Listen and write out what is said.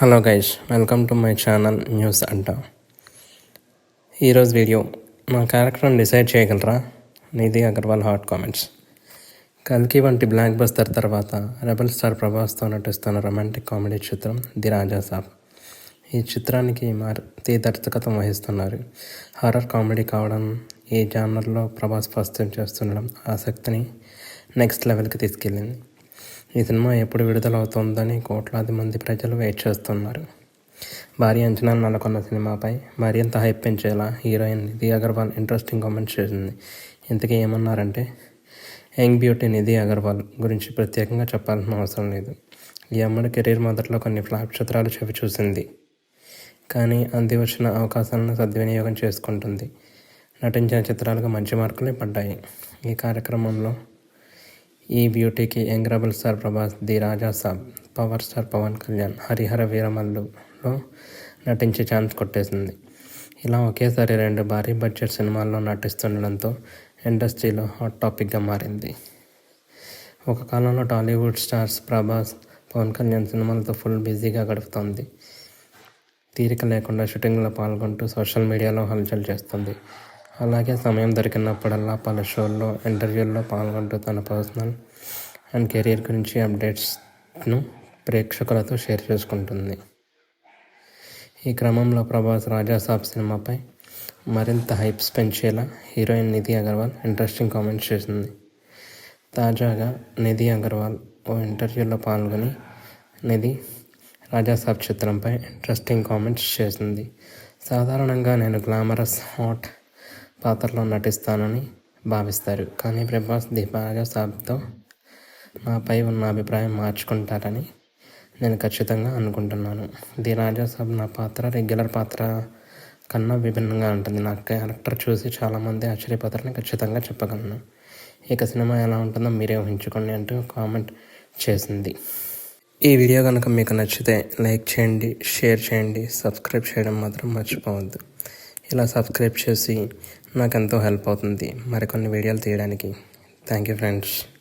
Hello guys welcome to my channel news అంట ఈరోజు video మా క్యారెక్టర్ని డిసైడ్ చేయగలరా? Nidhi Agarwal hot comments. కల్కి వంటి బ్లాక్ బస్టర్ తర్వాత రెబల్ స్టార్ ప్రభాస్తో నటిస్తున్న రొమాంటిక్ కామెడీ చిత్రం ది రాజా సాబ్. ఈ చిత్రానికి మారుతి దర్శకత్వం వహిస్తున్నారు. హారర్ కామెడీ కావడం ఈ జానర్లో ప్రభాస్ ఫస్ట్ చేస్తుండడం ఆసక్తిని నెక్స్ట్ లెవెల్కి తీసుకెళ్ళింది. ఈ సినిమా ఎప్పుడు విడుదలవుతుందని కోట్లాది మంది ప్రజలు వెయిట్ చేస్తున్నారు. భారీ అంచనాలు నెలకొన్న సినిమాపై మరింత hype పెంచేలా heroine Nidhi Agarwal interesting comments చేసింది. ఇంతకీ ఏమన్నారంటే యంగ్ బ్యూటీ నిధి అగర్వాల్ గురించి ప్రత్యేకంగా చెప్పాల్సిన అవసరం లేదు. ఈ అమ్మడి కెరీర్ మొదట్లో కొన్ని ఫ్లాప్ చిత్రాలు చెవి చూసింది. కానీ అంది వచ్చిన అవకాశాలను సద్వినియోగం చేసుకుంటుంది. నటించిన చిత్రాలకు మంచి మార్కులే పడ్డాయి. ఈ కార్యక్రమంలో ఈ బ్యూటీకి ఎంగ్రబుల్ sir star Prabhas the Raja Saab power star Pawan Kalyan Harihara వీరమల్లులో నటించే ఛాన్స్ కొట్టేసింది. ఇలా ఒకేసారి రెండు భారీ బడ్జెట్ సినిమాల్లో నటిస్తుండడంతో ఇండస్ట్రీలో హాట్ టాపిక్గా మారింది. ఒక కాలంలో టాలీవుడ్ స్టార్స్ ప్రభాస్ పవన్ కళ్యాణ్ సినిమాలతో ఫుల్ బిజీగా గడుపుతోంది. తీరిక లేకుండా షూటింగ్లో పాల్గొంటూ సోషల్ మీడియాలో హల్చల్ చేస్తుంది. అలాగే సమయం దొరికినప్పుడల్లా పలు షోల్లో ఇంటర్వ్యూల్లో పాల్గొంటూ తన పర్సనల్ అండ్ కెరీర్ గురించి అప్డేట్స్ను ప్రేక్షకులతో షేర్ చేసుకుంటుంది. ఈ క్రమంలో ప్రభాస్ రాజాసాబ్ సినిమాపై మరింత hypes పెంచేలా heroine Nidhi Agarwal interesting comments చేసింది. తాజాగా నిధి అగర్వాల్ ఓ ఇంటర్వ్యూలో పాల్గొని నిధి రాజాసాబ్ చిత్రంపై ఇంట్రెస్టింగ్ కామెంట్స్ చేసింది. సాధారణంగా నేను గ్లామరస్ హాట్ పాత్రలో నటిస్తానని భావిస్తారు. కానీ ప్రభాస్ ది రాజాసాబ్తో నాపై ఉన్న అభిప్రాయం మార్చుకుంటారని నేను ఖచ్చితంగా అనుకుంటున్నాను. ది రాజా సాబ్ నా పాత్ర రెగ్యులర్ పాత్ర కన్నా విభిన్నంగా ఉంటుంది. నా క్యారెక్టర్ చూసి చాలామంది ఆశ్చర్యపోతారని ఖచ్చితంగా చెప్పగలను. ఇక సినిమా ఎలా ఉంటుందో మీరే ఊహించుకోండి అంటూ కామెంట్ చేసింది. ఈ వీడియో కనుక మీకు నచ్చితే లైక్ చేయండి షేర్ చేయండి సబ్స్క్రైబ్ చేయడం మాత్రం మర్చిపోవద్దు. ఇలా సబ్స్క్రైబ్ చేసి నాకు ఎంతో హెల్ప్ అవుతుంది. మరికొన్ని వీడియోలు తీయడానికి. Thank you friends.